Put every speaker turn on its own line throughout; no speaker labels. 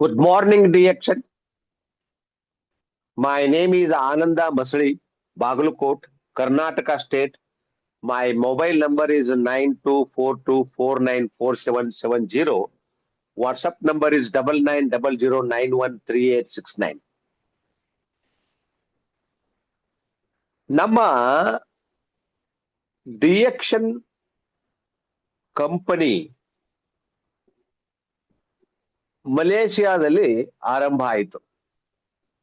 Good morning, DXN. My name is Ananda Masli, Bagalkot, Karnataka State. My mobile number is nine two four two four nine four seven seven zero. WhatsApp number is double nine double zero nine one three eight six nine. ನಮ್ಮ ಡಿಎಕ್ಷನ್ company ಮಲೇಷಿಯಾದಲ್ಲಿ ಆರಂಭ ಆಯಿತು.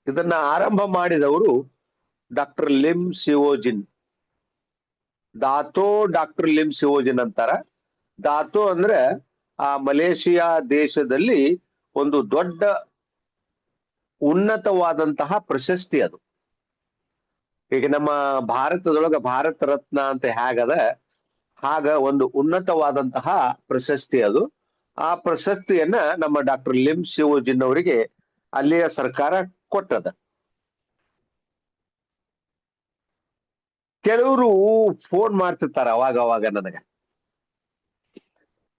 ಇದನ್ನ ಆರಂಭ ಮಾಡಿದವರು doctor Lim ಸಿವೋಜಿನ್ Dato doctor Lim ಸಿವೋಜಿನ್ ಅಂತಾರ. Dato ಅಂದ್ರೆ ಆ ಮಲೇಷಿಯಾ ದೇಶದಲ್ಲಿ ಒಂದು ದೊಡ್ಡ ಉನ್ನತವಾದಂತಹ ಪ್ರಶಸ್ತಿ ಅದು. ಈಗ ನಮ್ಮ ಭಾರತದೊಳಗ ಭಾರತ ರತ್ನ ಅಂತ ಹೇಗದ? ಹಾಗ ಒಂದು ಉನ್ನತವಾದಂತಹ ಪ್ರಶಸ್ತಿ ಅದು. ಆ ಪ್ರಶಸ್ತಿಯನ್ನ ನಮ್ಮ ಡಾಕ್ಟರ್ ಲಿಮ್ ಶಿವಜಿನ್ ಅವರಿಗೆ ಅಲ್ಲಿಯ ಸರ್ಕಾರ ಕೊಟ್ಟದ. ಕೆಲವರು ಫೋನ್ ಮಾಡ್ತಿರ್ತಾರ ಅವಾಗ ಅವಾಗ ನನಗ.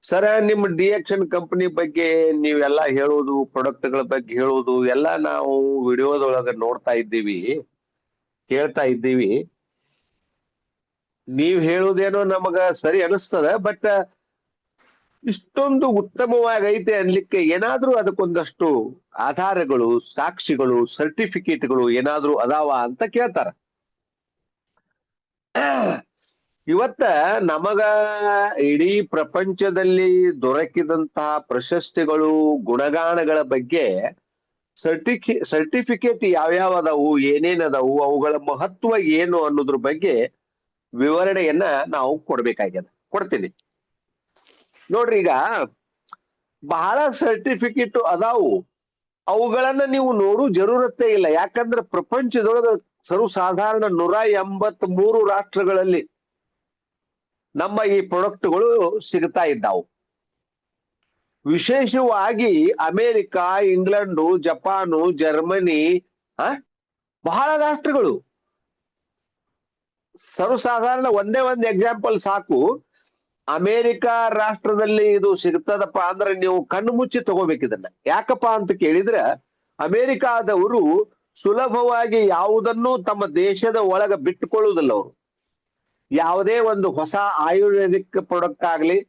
ಸರ ನಿಮ್ಮ ಡಿಯಕ್ಷನ್ ಕಂಪನಿ ಬಗ್ಗೆ ನೀವೆಲ್ಲ ಹೇಳೋದು ಪ್ರಾಡಕ್ಟ್ಗಳ ಬಗ್ಗೆ ಹೇಳೋದು, ಎಲ್ಲ ನಾವು ವಿಡಿಯೋದೊಳಗ ನೋಡ್ತಾ ಇದ್ದೀವಿ, ಕೇಳ್ತಾ ಇದ್ದೀವಿ. ನೀವ್ ಹೇಳೋದೇನೋ ನಮಗ ಸರಿ ಅನಿಸ್ತದ ಬಟ್ ಇಷ್ಟೊಂದು ಉತ್ತಮವಾಗೈತೆ ಅನ್ಲಿಕ್ಕೆ ಏನಾದ್ರೂ ಅದಕ್ಕೊಂದಷ್ಟು ಆಧಾರಗಳು, ಸಾಕ್ಷಿಗಳು, ಸರ್ಟಿಫಿಕೇಟ್ಗಳು ಏನಾದ್ರೂ ಅದಾವ ಅಂತ ಕೇಳ್ತಾರ. ಇವತ್ತ ನಮಗ ಇಡೀ ಪ್ರಪಂಚದಲ್ಲಿ ದೊರಕಿದಂತಹ ಪ್ರಶಸ್ತಿಗಳು, ಗುಣಗಾನಗಳ ಬಗ್ಗೆ ಸರ್ಟಿಫಿ, ಸರ್ಟಿಫಿಕೇಟ್ ಯಾವ್ಯಾವ ಅದಾವು, ಏನೇನ್ ಅದಾವು, ಅವುಗಳ ಮಹತ್ವ ಏನು ಅನ್ನೋದ್ರ ಬಗ್ಗೆ ವಿವರಣೆಯನ್ನ ನಾವು ಕೊಡ್ಬೇಕಾಗ್ಯದ. ಕೊಡ್ತೀನಿ. ನೋಡ್ರಿ ಈಗ ಬಹಳ ಸರ್ಟಿಫಿಕೇಟ್ ಅದಾವು. ಅವುಗಳನ್ನ ನೀವು ನೋಡು ಜರೂರತ್ತೆ ಇಲ್ಲ. ಯಾಕಂದ್ರೆ ಪ್ರಪಂಚದೊಳಗ ಸರ್ವಸಾಧಾರಣ ನೂರ ಎಂಬತ್ ಮೂರು ರಾಷ್ಟ್ರಗಳಲ್ಲಿ ನಮ್ಮ ಈ ಪ್ರೊಡಕ್ಟ್ಗಳು ಸಿಗ್ತಾ ಇದ್ದಾವು. ವಿಶೇಷವಾಗಿ ಅಮೆರಿಕ, ಇಂಗ್ಲೆಂಡು, ಜಪಾನು, ಜರ್ಮನಿ, ಆ? ಬಹಳ ರಾಷ್ಟ್ರಗಳು. ಸರ್ವಸಾಧಾರಣ ಒಂದೇ ಒಂದು ಎಕ್ಸಾಂಪಲ್ ಸಾಕು. ಅಮೆರಿಕ ರಾಷ್ಟ್ರದಲ್ಲಿ ಇದು ಸಿಗ್ತದಪ್ಪ ಅಂದ್ರೆ ನೀವು ಕಣ್ಣು ಮುಚ್ಚಿ ತಗೋಬೇಕು ಇದನ್ನ. ಯಾಕಪ್ಪ ಅಂತ ಕೇಳಿದ್ರೆ, ಅಮೆರಿಕಾದವರು ಸುಲಭವಾಗಿ ಯಾವುದನ್ನು ತಮ್ಮ ದೇಶದ ಒಳಗ ಬಿಟ್ಟುಕೊಳ್ಳುವುದಿಲ್ಲ ಅವರು. ಯಾವುದೇ ಒಂದು ಹೊಸ ಆಯುರ್ವೇದಿಕ್ ಪ್ರಾಡಕ್ಟ್ ಆಗ್ಲಿ,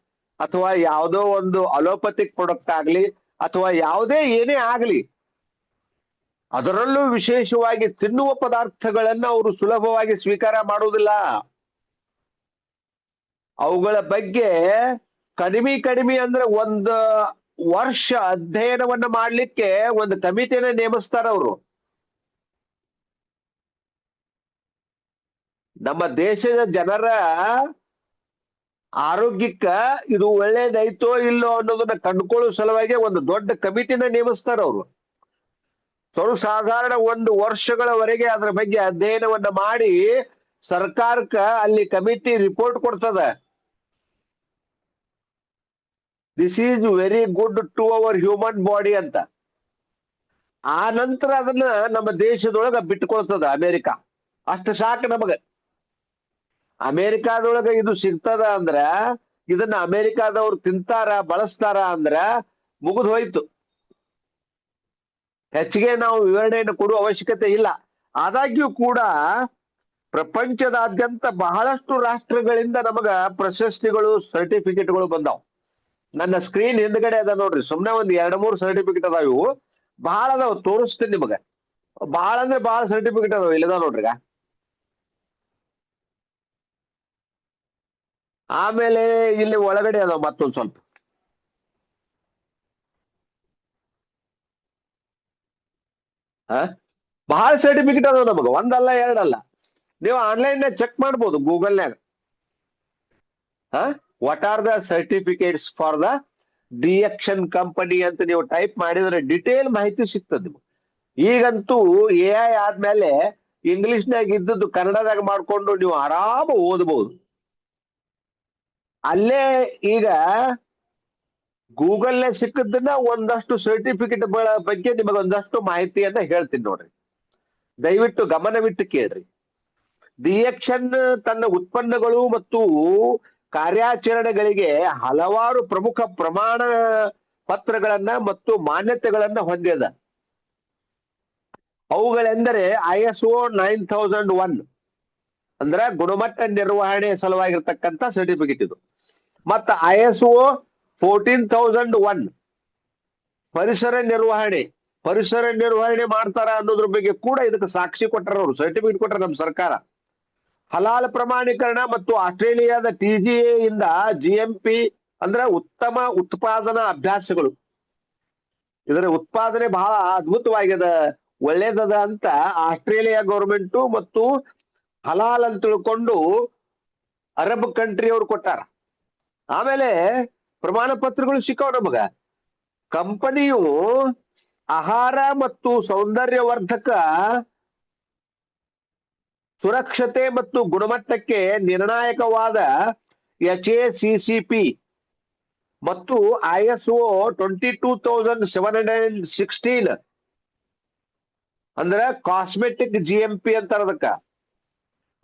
ಅಥವಾ ಯಾವುದೋ ಒಂದು ಅಲೋಪತಿಕ್ ಪ್ರಾಡಕ್ಟ್ ಆಗ್ಲಿ, ಅಥವಾ ಯಾವುದೇ ಏನೇ ಆಗ್ಲಿ, ಅದರಲ್ಲೂ ವಿಶೇಷವಾಗಿ ತಿನ್ನುವ ಪದಾರ್ಥಗಳನ್ನ ಅವರು ಸುಲಭವಾಗಿ ಸ್ವೀಕಾರ ಮಾಡುವುದಿಲ್ಲ. ಅವುಗಳ ಬಗ್ಗೆ ಕಡಿಮೆ ಕಡಿಮೆ ಅಂದ್ರೆ ಒಂದು ವರ್ಷ ಅಧ್ಯಯನವನ್ನ ಮಾಡ್ಲಿಕ್ಕೆ ಒಂದು ಕಮಿಟಿನ ನೇಮಿಸ್ತಾರ ಅವರು. ನಮ್ಮ ದೇಶದ ಜನರ ಆರೋಗ್ಯಕ್ಕ ಇದು ಒಳ್ಳೇದೈತೋ ಇಲ್ಲೋ ಅನ್ನೋದನ್ನ ಕಂಡುಕೊಳ್ಳೋ ಸಲುವಾಗಿ ಒಂದು ದೊಡ್ಡ ಕಮಿಟಿನ ನೇಮಿಸ್ತಾರ ಅವರು. ಸರ್ವಸಾಧಾರಣ ಒಂದು ವರ್ಷಗಳವರೆಗೆ ಅದರ ಬಗ್ಗೆ ಅಧ್ಯಯನವನ್ನ ಮಾಡಿ ಸರ್ಕಾರಕ್ಕ ಅಲ್ಲಿ ಕಮಿಟಿ ರಿಪೋರ್ಟ್ ಕೊಡ್ತದ. This is very good to our human body ಅಂತ. ಆ ನಂತರ ಅದನ್ನ ನಮ್ಮ ದೇಶದೊಳಗ ಬಿಟ್ಕೊಳ್ತದ ಅಮೆರಿಕ. ಅಷ್ಟು ಸಾಕು ನಮಗ. ಅಮೇರಿಕಾದೊಳಗ ಇದು ಸಿಗ್ತದ ಅಂದ್ರ ಇದನ್ನ ಅಮೇರಿಕಾದವ್ರು ತಿಂತಾರ, ಬಳಸ್ತಾರ ಅಂದ್ರ ಮುಗಿದು ಹೋಯ್ತು. ಹೆಚ್ಚಿಗೆ ನಾವು ವಿವರಣೆಯನ್ನು ಕೊಡುವ ಅವಶ್ಯಕತೆ ಇಲ್ಲ. ಆದಾಗ್ಯೂ ಕೂಡ ಪ್ರಪಂಚದಾದ್ಯಂತ ಬಹಳಷ್ಟು ರಾಷ್ಟ್ರಗಳಿಂದ ನಮಗ ಪ್ರಶಸ್ತಿಗಳು ಸರ್ಟಿಫಿಕೇಟ್ಗಳು ಬಂದಾವ್. ನನ್ನ ಸ್ಕ್ರೀನ್ ಹಿಂದ್ಗಡೆ ಅದ ನೋಡ್ರಿ. ಸುಮ್ನೆ ಒಂದ್ ಎರಡ್ ಮೂರ್ ಸರ್ಟಿಫಿಕೇಟ್ ಅದಾವ. ಇವು ಬಹಳ ಅದಾವ, ತೋರಿಸ್ತೀನಿ ನಿಮಗ. ಬಹಳ ಅಂದ್ರೆ ಬಹಳ ಸರ್ಟಿಫಿಕೇಟ್ ಅದಾವ ಇಲ್ಲದ ನೋಡ್ರಿ. ಆಮೇಲೆ ಇಲ್ಲಿ ಒಳಗಡೆ ಅದಾವ ಮತ್ತೊಂದ್ ಸ್ವಲ್ಪ. ಬಹಳ ಸರ್ಟಿಫಿಕೇಟ್ ಅದಾವ ನಮಗ, ಒಂದಲ್ಲ, ಎರಡಲ್ಲ. ನೀವು ಆನ್ಲೈನ್ ಚೆಕ್ ಮಾಡ್ಬೋದು ಗೂಗಲ್ನ್ಯಾಗ ಹ? What are the certificates for the ಡಿಎಕ್ಷನ್ company ಅಂತ ನೀವು ಟೈಪ್ ಮಾಡಿದ್ರೆ ಡಿಟೇಲ್ ಮಾಹಿತಿ ಸಿಗ್ತದೆ ನಿಮ್ಗೆ. ಈಗಂತೂ ಎ ಐ ಆದ್ಮೇಲೆ ಇಂಗ್ಲಿಷ್ನ್ಯಾಗ ಇದ್ದದ್ದು ಕನ್ನಡದಾಗ ಮಾಡ್ಕೊಂಡು ನೀವು ಆರಾಮ ಓದಬಹುದು ಅಲ್ಲೇ ಈಗ ಗೂಗಲ್ ಸಿಕ್ಕದನ್ನ ಒಂದಷ್ಟು ಸರ್ಟಿಫಿಕೇಟ್ ಬಗ್ಗೆ ನಿಮಗೆ ಒಂದಷ್ಟು ಮಾಹಿತಿ ಅಂತ ಹೇಳ್ತೀನಿ ನೋಡ್ರಿ. ದಯವಿಟ್ಟು ಗಮನವಿಟ್ಟು ಕೇಳ್ರಿ. ಡಿಎಕ್ಷನ್ ತನ್ನ ಉತ್ಪನ್ನಗಳು ಮತ್ತು ಕಾರ್ಯಾಚರಣೆಗಳಿಗೆ ಹಲವಾರು ಪ್ರಮುಖ ಪ್ರಮಾಣ ಪತ್ರಗಳನ್ನ ಮತ್ತು ಮಾನ್ಯತೆಗಳನ್ನ ಹೊಂದಿದ. ಅವುಗಳೆಂದರೆ I S O nine thousand one ಅಂದ್ರೆ ಗುಣಮಟ್ಟ ನಿರ್ವಹಣೆ ಸಲುವಾಗಿರ್ತಕ್ಕಂಥ ಸರ್ಟಿಫಿಕೇಟ್ ಇದು. ಮತ್ತ I S O fourteen thousand one ಪರಿಸರ ನಿರ್ವಹಣೆ. ಪರಿಸರ ನಿರ್ವಹಣೆ ಮಾಡ್ತಾರ ಅನ್ನೋದ್ರ ಬಗ್ಗೆ ಕೂಡ ಇದಕ್ಕೆ ಸಾಕ್ಷಿ ಕೊಟ್ಟರ ಅವರು ಸರ್ಟಿಫಿಕೇಟ್ ಕೊಟ್ಟರೆ ನಮ್ಮ ಸರ್ಕಾರ. ಹಲಾಲ್ ಪ್ರಮಾಣೀಕರಣ ಮತ್ತು ಆಸ್ಟ್ರೇಲಿಯಾದ ಟಿಜಿಎ ಇಂದ ಜಿಎಂಪಿ ಅಂದ್ರೆ ಉತ್ತಮ ಉತ್ಪಾದನಾ ಅಭ್ಯಾಸಗಳು. ಇದರ ಉತ್ಪಾದನೆ ಬಹಳ ಅದ್ಭುತವಾಗಿದೆ. ಒಳ್ಳೇದದ ಅಂತ ಆಸ್ಟ್ರೇಲಿಯಾ ಗೌರ್ಮೆಂಟ್ ಮತ್ತು ಹಲಾಲ್ ಅಂತ ತಿಳ್ಕೊಂಡು ಅರಬ್ ಕಂಟ್ರಿ ಅವ್ರು ಕೊಟ್ಟಾರ. ಆಮೇಲೆ ಪ್ರಮಾಣ ಪತ್ರಗಳು ಸಿಕ್ಕವ ನಮಗ. ಕಂಪನಿಯು ಆಹಾರ ಮತ್ತು ಸೌಂದರ್ಯವರ್ಧಕ ಸುರಕ್ಷತೆ ಮತ್ತು ಗುಣಮಟ್ಟಕ್ಕೆ ನಿರ್ಣಾಯಕವಾದ H A C C P ಮತ್ತು I S O twenty two thousand seven hundred sixteen ಅಂದ್ರೆ ಕಾಸ್ಮೆಟಿಕ್ ಜಿ ಎಂ ಪಿ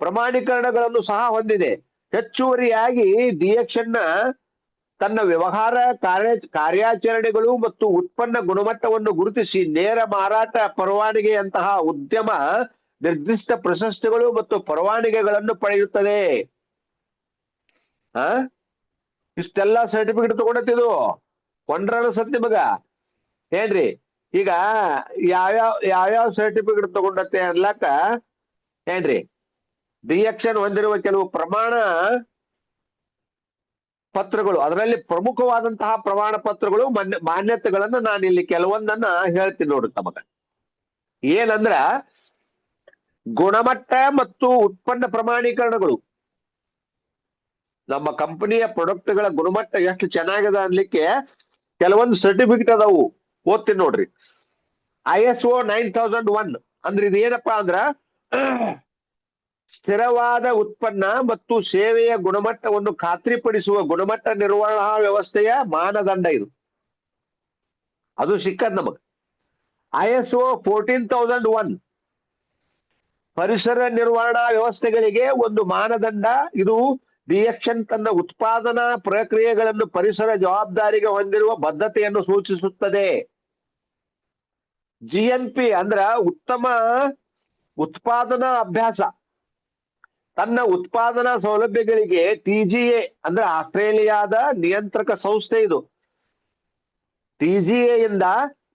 ಪ್ರಮಾಣೀಕರಣಗಳನ್ನು ಸಹ ಹೊಂದಿದೆ. ಹೆಚ್ಚುವರಿಯಾಗಿ ಡಿಎಕ್ಷನ್ನ ತನ್ನ ವ್ಯವಹಾರ ಕಾರ್ಯ ಕಾರ್ಯಾಚರಣೆಗಳು ಮತ್ತು ಉತ್ಪನ್ನ ಗುಣಮಟ್ಟವನ್ನು ಗುರುತಿಸಿ ನೇರ ಮಾರಾಟ ಪರವಾನಿಗೆಯಂತಹ ಉದ್ಯಮ ನಿರ್ದಿಷ್ಟ ಪ್ರಶಸ್ತಿಗಳು ಮತ್ತು ಪರವಾನಿಗೆಗಳನ್ನು ಪಡೆಯುತ್ತದೆ. ಆ? ಇಷ್ಟೆಲ್ಲಾ ಸರ್ಟಿಫಿಕೇಟ್ ತಗೊಂಡತ್ತಿದು ಸತ್ಯ ನಿಮಗ? ಏನ್ರಿ? ಈಗ ಯಾವ್ಯಾವ ಯಾವ್ಯಾವ ಸರ್ಟಿಫಿಕೇಟ್ ತಗೊಂಡತ್ತೆ ಅನ್ಲಾಕ ಏನ್ರಿ? ಡಿಎಕ್ಷನ್ ಹೊಂದಿರುವ ಕೆಲವು ಪ್ರಮಾಣ ಪತ್ರಗಳು. ಅದರಲ್ಲಿ ಪ್ರಮುಖವಾದಂತಹ ಪ್ರಮಾಣ ಪತ್ರಗಳು, ಮಾನ್ಯ, ಮಾನ್ಯತೆಗಳನ್ನ ನಾನು ಇಲ್ಲಿ ಕೆಲವೊಂದನ್ನ ಹೇಳ್ತೀನಿ ನೋಡ್ರಿ ತಮಗ. ಏನಂದ್ರ ಗುಣಮಟ್ಟ ಮತ್ತು ಉತ್ಪನ್ನ ಪ್ರಮಾಣೀಕರಣಗಳು. ನಮ್ಮ ಕಂಪನಿಯ ಪ್ರೊಡಕ್ಟ್ಗಳ ಗುಣಮಟ್ಟ ಎಷ್ಟು ಚೆನ್ನಾಗಿದೆ ಅನ್ಲಿಕ್ಕೆ ಕೆಲವೊಂದು ಸರ್ಟಿಫಿಕೇಟ್ ಅದಾವು. ಓದ್ತೀನಿ ನೋಡ್ರಿ. I S O nine thousand one ಅಂದ್ರೆ ಇದು ಏನಪ್ಪಾ ಅಂದ್ರ ಸ್ಥಿರವಾದ ಉತ್ಪನ್ನ ಮತ್ತು ಸೇವೆಯ ಗುಣಮಟ್ಟವನ್ನು ಖಾತ್ರಿಪಡಿಸುವ ಗುಣಮಟ್ಟ ನಿರ್ವಹಣಾ ವ್ಯವಸ್ಥೆಯ ಮಾನದಂಡ ಇದು. ಅದು ಸಿಕ್ಕದ್ ನಮಗ್. I S O fourteen thousand one ಪರಿಸರ ನಿರ್ವಹಣಾ ವ್ಯವಸ್ಥೆಗಳಿಗೆ ಒಂದು ಮಾನದಂಡ. ಇದು ರಿಯಕ್ಷನ್ ತನ್ನ ಉತ್ಪಾದನಾ ಪ್ರಕ್ರಿಯೆಗಳನ್ನು ಪರಿಸರ ಜವಾಬ್ದಾರಿಗೆ ಹೊಂದಿರುವ ಬದ್ಧತೆಯನ್ನು ಸೂಚಿಸುತ್ತದೆ. ಜಿಎನ್ಪಿ ಅಂದ್ರ ಉತ್ತಮ ಉತ್ಪಾದನಾ ಅಭ್ಯಾಸ. ತನ್ನ ಉತ್ಪಾದನಾ ಸೌಲಭ್ಯಗಳಿಗೆ ಟಿಜಿಎ ಅಂದ್ರೆ ಆಸ್ಟ್ರೇಲಿಯಾದ ನಿಯಂತ್ರಕ ಸಂಸ್ಥೆ ಇದು. ಟಿಜಿಎ ಇಂದ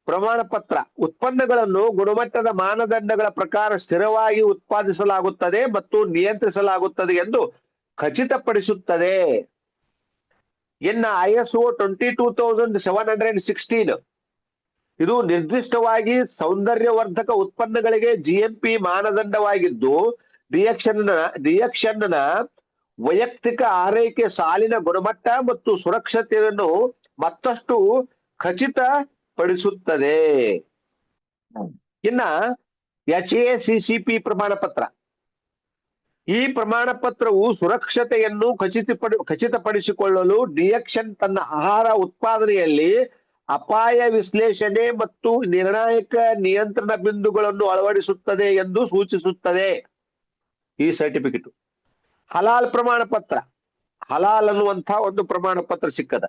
ಪ್ರಮಾಣ ಪತ್ರ. ಉತ್ಪನ್ನಗಳನ್ನು ಗುಣಮಟ್ಟದ ಮಾನದಂಡಗಳ ಪ್ರಕಾರ ಸ್ಥಿರವಾಗಿ ಉತ್ಪಾದಿಸಲಾಗುತ್ತದೆ ಮತ್ತು ನಿಯಂತ್ರಿಸಲಾಗುತ್ತದೆ ಎಂದು ಖಚಿತಪಡಿಸುತ್ತದೆ. ಇನ್ನ I S O twenty two thousand seven hundred sixteen. ಇದು ನಿರ್ದಿಷ್ಟವಾಗಿ ಸೌಂದರ್ಯವರ್ಧಕ ಉತ್ಪನ್ನಗಳಿಗೆ ಜಿಎಂಪಿ ಮಾನದಂಡವಾಗಿದ್ದು ರಿಯಕ್ಷನ್ ರಿಯಕ್ಷನ್ನ ವೈಯಕ್ತಿಕ ಆರೈಕೆ ಸಾಲಿನ ಗುಣಮಟ್ಟ ಮತ್ತು ಸುರಕ್ಷತೆಯನ್ನು ಮತ್ತಷ್ಟು ಖಚಿತಪಡಿಸುತ್ತದೆ ಇನ್ನ H A C C P ಪ್ರಮಾಣ ಪತ್ರ. ಈ ಪ್ರಮಾಣ ಪತ್ರವು ಸುರಕ್ಷತೆಯನ್ನು ಖಚಿತಪಡಿ ಖಚಿತಪಡಿಸಿಕೊಳ್ಳಲು ಡಿಯಕ್ಷನ್ ತನ್ನ ಆಹಾರ ಉತ್ಪಾದನೆಯಲ್ಲಿ ಅಪಾಯ ವಿಶ್ಲೇಷಣೆ ಮತ್ತು ನಿರ್ಣಾಯಕ ನಿಯಂತ್ರಣ ಬಿಂದುಗಳನ್ನು ಅಳವಡಿಸುತ್ತದೆ ಎಂದು ಸೂಚಿಸುತ್ತದೆ. ಈ ಸರ್ಟಿಫಿಕೇಟ್. ಹಲಾಲ್ ಪ್ರಮಾಣ ಪತ್ರ. ಹಲಾಲ್ ಅನ್ನುವಂತಹ ಒಂದು ಪ್ರಮಾಣ ಪತ್ರ ಸಿಕ್ಕದ.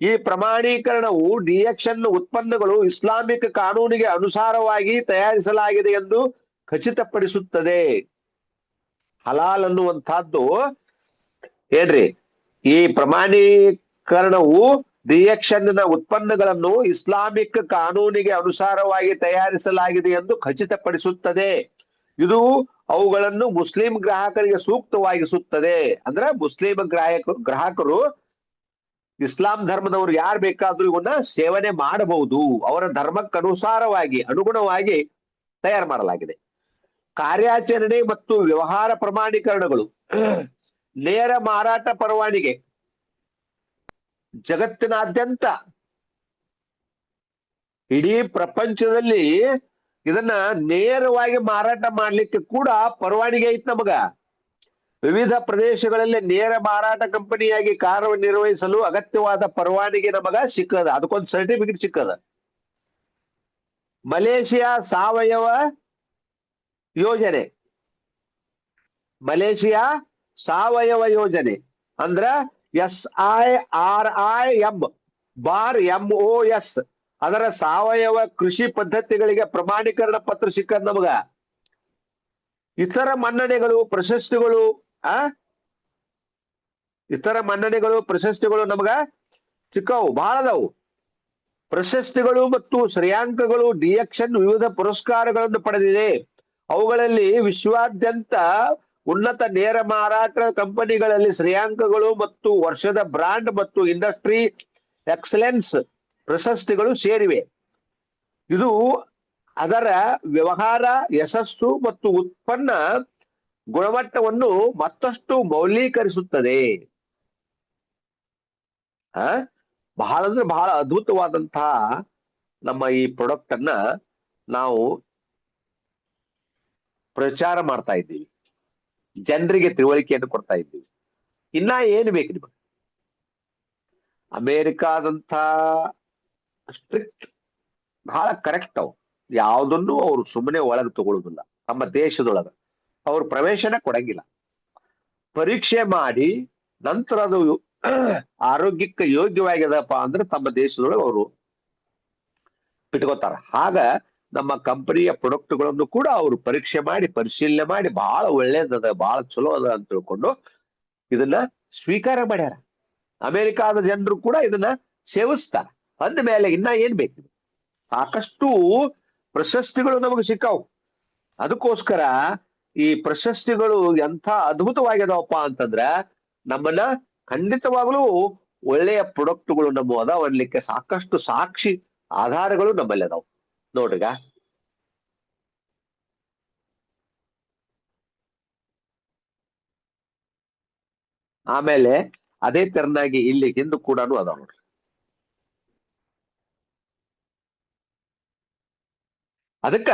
ಈ ಪ್ರಮಾಣೀಕರಣವು ಡಿಎಕ್ಷನ್ ಉತ್ಪನ್ನಗಳು ಇಸ್ಲಾಮಿಕ್ ಕಾನೂನಿಗೆ ಅನುಸಾರವಾಗಿ ತಯಾರಿಸಲಾಗಿದೆ ಎಂದು ಖಚಿತಪಡಿಸುತ್ತದೆ. ಹಲಾಲ್ ಅನ್ನುವಂತಹದ್ದು ಏನ್ರಿ? ಈ ಪ್ರಮಾಣೀಕರಣವು ಡಿಯಕ್ಷನ್ನ ಉತ್ಪನ್ನಗಳನ್ನು ಇಸ್ಲಾಮಿಕ್ ಕಾನೂನಿಗೆ ಅನುಸಾರವಾಗಿ ತಯಾರಿಸಲಾಗಿದೆ ಎಂದು ಖಚಿತಪಡಿಸುತ್ತದೆ. ಇದು ಅವುಗಳನ್ನು ಮುಸ್ಲಿಂ ಗ್ರಾಹಕರಿಗೆ ಸೂಕ್ತವಾಗಿಸುತ್ತದೆ. ಅಂದ್ರೆ ಮುಸ್ಲಿಂ ಗ್ರಾಹಕ ಗ್ರಾಹಕರು ಇಸ್ಲಾಂ ಧರ್ಮದವರು ಯಾರು ಬೇಕಾದ್ರೂ ಇವನ್ನ ಸೇವನೆ ಮಾಡಬಹುದು. ಅವರ ಧರ್ಮಕ್ಕನುಸಾರವಾಗಿ, ಅನುಗುಣವಾಗಿ ತಯಾರು ಮಾಡಲಾಗಿದೆ. ಕಾರ್ಯಾಚರಣೆ ಮತ್ತು ವ್ಯವಹಾರ ಪ್ರಮಾಣೀಕರಣಗಳು, ನೇರ ಮಾರಾಟ ಪರವಾನಿಗೆ, ಜಗತ್ತಿನಾದ್ಯಂತ ಇಡೀ ಪ್ರಪಂಚದಲ್ಲಿ ಇದನ್ನ ನೇರವಾಗಿ ಮಾರಾಟ ಮಾಡ್ಲಿಕ್ಕೆ ಕೂಡ ಪರವಾನಿಗೆ ಐತ್ ನಮಗ. ವಿವಿಧ ಪ್ರದೇಶಗಳಲ್ಲಿ ನೇರ ಮಾರಾಟ ಕಂಪನಿಯಾಗಿ ಕಾರ್ಯನಿರ್ವಹಿಸಲು ಅಗತ್ಯವಾದ ಪರವಾನಿಗೆ ನಮಗ ಸಿಕ್ಕದ. ಅದಕ್ಕೊಂದು ಸರ್ಟಿಫಿಕೇಟ್ ಸಿಕ್ಕದ. ಮಲೇಷಿಯಾ ಸಾವಯವ ಯೋಜನೆ. ಮಲೇಷಿಯಾ ಸಾವಯವ ಯೋಜನೆ ಅಂದ್ರ S I R I M bar M O S. ಅದರ ಸಾವಯವ ಕೃಷಿ ಪದ್ಧತಿಗಳಿಗೆ ಪ್ರಮಾಣೀಕರಣ ಪತ್ರ ಸಿಕ್ಕದ ನಮಗ. ಇತರ ಮನ್ನಣೆಗಳು, ಪ್ರಶಸ್ತಿಗಳು ಆ? ಇತರ ಮನ್ನಣೆಗಳು ಪ್ರಶಸ್ತಿಗಳು ನಮಗ ಸಿಕ್ಕವು ಬಹಳ ಅದಾವು ಪ್ರಶಸ್ತಿಗಳು ಮತ್ತು ಶ್ರೇಯಾಂಕಗಳು ಡಿಎಕ್ಷನ್ ವಿವಿಧ ಪುರಸ್ಕಾರಗಳನ್ನು ಪಡೆದಿದೆ. ಅವುಗಳಲ್ಲಿ ವಿಶ್ವಾದ್ಯಂತ ಉನ್ನತ ನೇರ ಮಾರಾಟ ಕಂಪನಿಗಳಲ್ಲಿ ಶ್ರೇಯಾಂಕಗಳು ಮತ್ತು ವರ್ಷದ ಬ್ರಾಂಡ್ ಮತ್ತು ಇಂಡಸ್ಟ್ರಿ ಎಕ್ಸಲೆನ್ಸ್ ಪ್ರಶಸ್ತಿಗಳು ಸೇರಿವೆ. ಇದು ಅದರ ವ್ಯವಹಾರ, ಯಶಸ್ಸು ಮತ್ತು ಉತ್ಪನ್ನ ಗುಣಮಟ್ಟವನ್ನು ಮತ್ತಷ್ಟು ಮೌಲ್ಯೀಕರಿಸುತ್ತದೆ. ಆ ಬಹಳ ಅಂದ್ರೆ ಬಹಳ ಅದ್ಭುತವಾದಂತಹ ನಮ್ಮ ಈ ಪ್ರಾಡಕ್ಟ್ ಅನ್ನ ನಾವು ಪ್ರಚಾರ ಮಾಡ್ತಾ ಇದ್ದೀವಿ. ಜನರಿಗೆ ತಿಳುವಳಿಕೆಯನ್ನು ಕೊಡ್ತಾ ಇದ್ದೀವಿ. ಇನ್ನ ಏನು ಬೇಕು ನಿಮಗೆ? ಅಮೇರಿಕಾದಂತ ಸ್ಟ್ರಿಕ್ಟ್ ಬಹಳ ಕರೆಕ್ಟ್ ಅವು. ಯಾವುದನ್ನು ಅವರು ಸುಮ್ಮನೆ ಒಳಗೆ ತಗೊಳ್ಳೋದಿಲ್ಲ ನಮ್ಮ ದೇಶದೊಳಗ. ಅವ್ರು ಪ್ರವೇಶನ ಕೊಡಂಗಿಲ್ಲ. ಪರೀಕ್ಷೆ ಮಾಡಿ ನಂತರ ಅದು ಆರೋಗ್ಯಕ್ಕೆ ಯೋಗ್ಯವಾಗಿದಪ್ಪ ಅಂದ್ರೆ ತಮ್ಮ ದೇಶದೊಳಗೆ ಅವರು ಬಿಟ್ಕೋತಾರ ಆಗ ನಮ್ಮ ಕಂಪನಿಯ ಪ್ರಾಡಕ್ಟ್ಗಳನ್ನು ಕೂಡ ಅವರು ಪರೀಕ್ಷೆ ಮಾಡಿ, ಪರಿಶೀಲನೆ ಮಾಡಿ ಬಹಳ ಒಳ್ಳೇದದ ಬಹಳ ಚಲೋ ಅದ ಅಂತ ತಿಳ್ಕೊಂಡು ಇದನ್ನ ಸ್ವೀಕಾರ ಮಾಡ್ಯಾರ. ಅಮೆರಿಕಾದ ಜನರು ಕೂಡ ಇದನ್ನ ಸೇವಿಸ್ತಾರ. ಅಂದ ಮೇಲೆ ಇನ್ನ ಏನ್ ಬೇಕು? ಸಾಕಷ್ಟು ಪ್ರಶಸ್ತಿಗಳು ನಮಗೆ ಸಿಕ್ಕಾವು. ಅದಕ್ಕೋಸ್ಕರ ಈ ಪ್ರಶಸ್ತಿಗಳು ಎಂಥ ಅದ್ಭುತವಾಗಿದಾವಪ್ಪ ಅಂತಂದ್ರೆ ನಮ್ಮನ್ನ ಖಂಡಿತವಾಗಲೂ ಒಳ್ಳೆಯ ಪ್ರೊಡಕ್ಟ್ಗಳು ನಮ್ಮ ಅದಾವ ಅನ್ಲಿಕ್ಕೆ ಸಾಕಷ್ಟು ಸಾಕ್ಷಿ ಆಧಾರಗಳು ನಮ್ಮಲ್ಲಿ ಅದಾವ. ನೋಡ್ರಿಗ. ಆಮೇಲೆ ಅದೇ ತೆರನಾಗಿ ಇಲ್ಲಿ ಹಿಂದು ಕೂಡ ಅದಾವ ನೋಡ್ರಿ. ಅದಕ್ಕ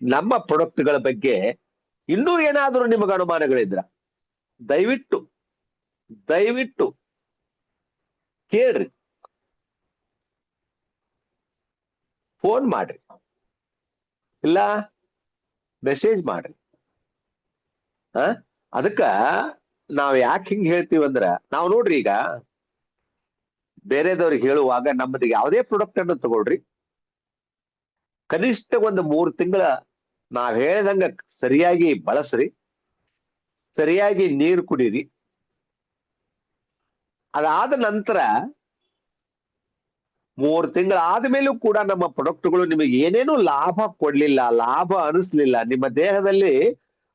ನಮ್ಮ ಪ್ರೊಡಕ್ಟ್ಗಳ ಬಗ್ಗೆ ಇನ್ನೂ ಏನಾದರೂ ನಿಮಗೆ ಅನುಮಾನಗಳಿದ್ರ? ದಯವಿಟ್ಟು ದಯವಿಟ್ಟು ಕೇಳ್ರಿ. ಫೋನ್ ಮಾಡ್ರಿ. ಇಲ್ಲ, ಮೆಸೇಜ್ ಮಾಡ್ರಿ. ಆ? ಅದಕ್ಕ ನಾವ್ ಯಾಕೆ ಹಿಂಗ್ ಹೇಳ್ತೀವಿ ಅಂದ್ರ, ನಾವು ನೋಡ್ರಿ ಈಗ, ಬೇರೆದವ್ರಿಗೆ ಹೇಳುವಾಗ ನಮ್ಮದಿಗೆ ಯಾವುದೇ ಪ್ರಾಡಕ್ಟ್ ಅನ್ನು ತಗೊಳ್ರಿ. ಕನಿಷ್ಠ ಒಂದು ಮೂರು ತಿಂಗಳ ನಾವ್ ಹೇಳಿದಂಗ ಸರಿಯಾಗಿ ಬಳಸ್ರಿ, ಸರಿಯಾಗಿ ನೀರು ಕುಡೀರಿ. ಅದಾದ ನಂತರ ಮೂರು ತಿಂಗಳ ಆದ್ಮೇಲೂ ಕೂಡ ನಮ್ಮ ಪ್ರಾಡಕ್ಟ್ಗಳು ನಿಮಗೆ ಏನೇನು ಲಾಭ ಕೊಡ್ಲಿಲ್ಲ, ಲಾಭ ಅನಿಸ್ಲಿಲ್ಲ. ನಿಮ್ಮ ದೇಹದಲ್ಲಿ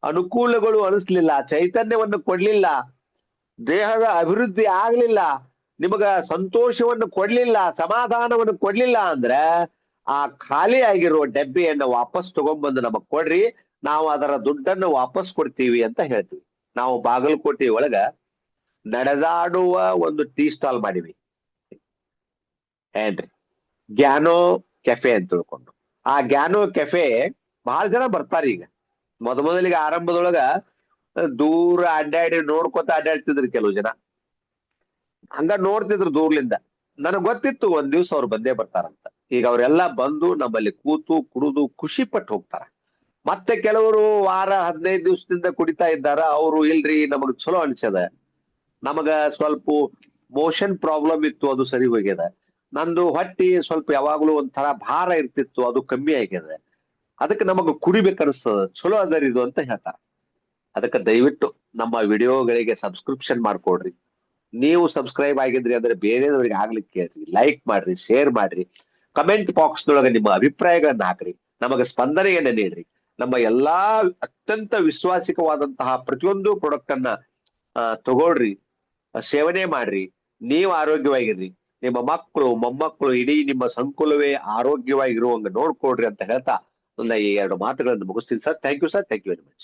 ಅನುಕೂಲಗಳು ಅನಿಸ್ಲಿಲ್ಲ, ಚೈತನ್ಯವನ್ನು ಕೊಡ್ಲಿಲ್ಲ, ದೇಹದ ಅಭಿವೃದ್ಧಿ ಆಗ್ಲಿಲ್ಲ, ನಿಮಗ ಸಂತೋಷವನ್ನು ಕೊಡ್ಲಿಲ್ಲ, ಸಮಾಧಾನವನ್ನು ಕೊಡ್ಲಿಲ್ಲ ಅಂದ್ರೆ ಆ ಖಾಲಿ ಆಗಿರುವ ಡಬ್ಬಿಯನ್ನು ವಾಪಸ್ ತಗೊಂಡ್ಬಂದು ನಮಗ್ ಕೊಡ್ರಿ, ನಾವು ಅದರ ದುಡ್ಡನ್ನು ವಾಪಸ್ ಕೊಡ್ತೀವಿ ಅಂತ ಹೇಳ್ತೀವಿ. ನಾವು ಬಾಗಲಕೋಟೆ ಒಳಗ ನಡೆದಾಡುವ ಒಂದು ಟೀ ಸ್ಟಾಲ್ ಮಾಡಿವಿ. ಏನ್ರಿ? ಗ್ಯಾನೋ ಕೆಫೆ ಅಂತ ತಿಳ್ಕೊಂಡು. ಆ ಗ್ಯಾನೋ ಕೆಫೆ ಬಹಳ ಜನ ಬರ್ತಾರೆ ಈಗ. ಮೊದ ಮೊದಲಿಗೆ ಆರಂಭದೊಳಗ ದೂರ ಅಡ್ಡಾಡಿ ನೋಡ್ಕೊತ ಅಡ್ಡಾಡ್ತಿದ್ರು ಕೆಲವು ಜನ. ಹಂಗ ನೋಡ್ತಿದ್ರು ದೂರ್ಲಿಂದ. ನನಗ್ ಗೊತ್ತಿತ್ತು ಒಂದ್ ದಿವ್ಸ ಅವ್ರು ಬಂದೇ ಬರ್ತಾರಂತ. ಈಗ ಅವರೆಲ್ಲ ಬಂದು ನಮ್ಮಲ್ಲಿ ಕೂತು ಕುಡಿದು ಖುಷಿ ಪಟ್ಟು ಹೋಗ್ತಾರ. ಮತ್ತೆ ಕೆಲವರು ವಾರ ಹದಿನೈದು ದಿವಸದಿಂದ ಕುಡಿತಾ ಇದ್ದಾರ, ಅವರು ಇಲ್ರಿ, ನಮಗ್ ಚಲೋ ಅನ್ಸದ ನಮಗ ಸ್ವಲ್ಪ ಮೋಷನ್ ಪ್ರಾಬ್ಲಮ್ ಇತ್ತು, ಅದು ಸರಿ ಹೋಗ್ಯದ. ನಂದು ಹೊಟ್ಟಿ ಸ್ವಲ್ಪ ಯಾವಾಗ್ಲೂ ಒಂಥರ ಭಾರ ಇರ್ತಿತ್ತು, ಅದು ಕಮ್ಮಿ ಆಗ್ಯದ. ಅದಕ್ಕೆ ನಮಗ ಕುಡಿಬೇಕು ಅನಿಸ್ತದ, ಚಲೋ ಅದರ ಇದು ಅಂತ ಹೇಳ್ತಾರ. ಅದಕ್ಕೆ ದಯವಿಟ್ಟು ನಮ್ಮ ವಿಡಿಯೋಗಳಿಗೆ ಸಬ್ಸ್ಕ್ರಿಪ್ಷನ್ ಮಾಡ್ಕೊಡ್ರಿ. ನೀವು ಸಬ್ಸ್ಕ್ರೈಬ್ ಆಗಿದ್ರಿ ಅಂದ್ರೆ ಬೇರೆದವ್ರಿಗೆ ಆಗ್ಲಿಕ್ಕೆ ಲೈಕ್ ಮಾಡ್ರಿ ಶೇರ್ ಮಾಡ್ರಿ. ಕಮೆಂಟ್ ಬಾಕ್ಸ್ ನೊಳಗೆ ನಿಮ್ಮ ಅಭಿಪ್ರಾಯಗಳನ್ನ ಹಾಕ್ರಿ. ನಮಗೆ ಸ್ಪಂದನೆಯನ್ನ ನೀಡ್ರಿ. ನಮ್ಮ ಎಲ್ಲಾ ಅತ್ಯಂತ ವಿಶ್ವಾಸಿಕವಾದಂತಹ ಪ್ರತಿಯೊಂದು ಪ್ರಾಡಕ್ಟ್ ಅನ್ನ ತಗೊಳ್ರಿ ಸೇವನೆ ಮಾಡ್ರಿ. ನೀವು ಆರೋಗ್ಯವಾಗಿರ್ರಿ. ನಿಮ್ಮ ಮಕ್ಕಳು ಮೊಮ್ಮಕ್ಕಳು ಇಡೀ ನಿಮ್ಮ ಸಂಕುಲವೇ ಆರೋಗ್ಯವಾಗಿರುವಂಗ ನೋಡ್ಕೊಡ್ರಿ ಅಂತ ಹೇಳ್ತಾ ನನ್ನ ಈ ಎರಡು ಮಾತುಗಳನ್ನು ಮುಗಿಸ್ತೀನಿ sir. Thank you sir thank you very much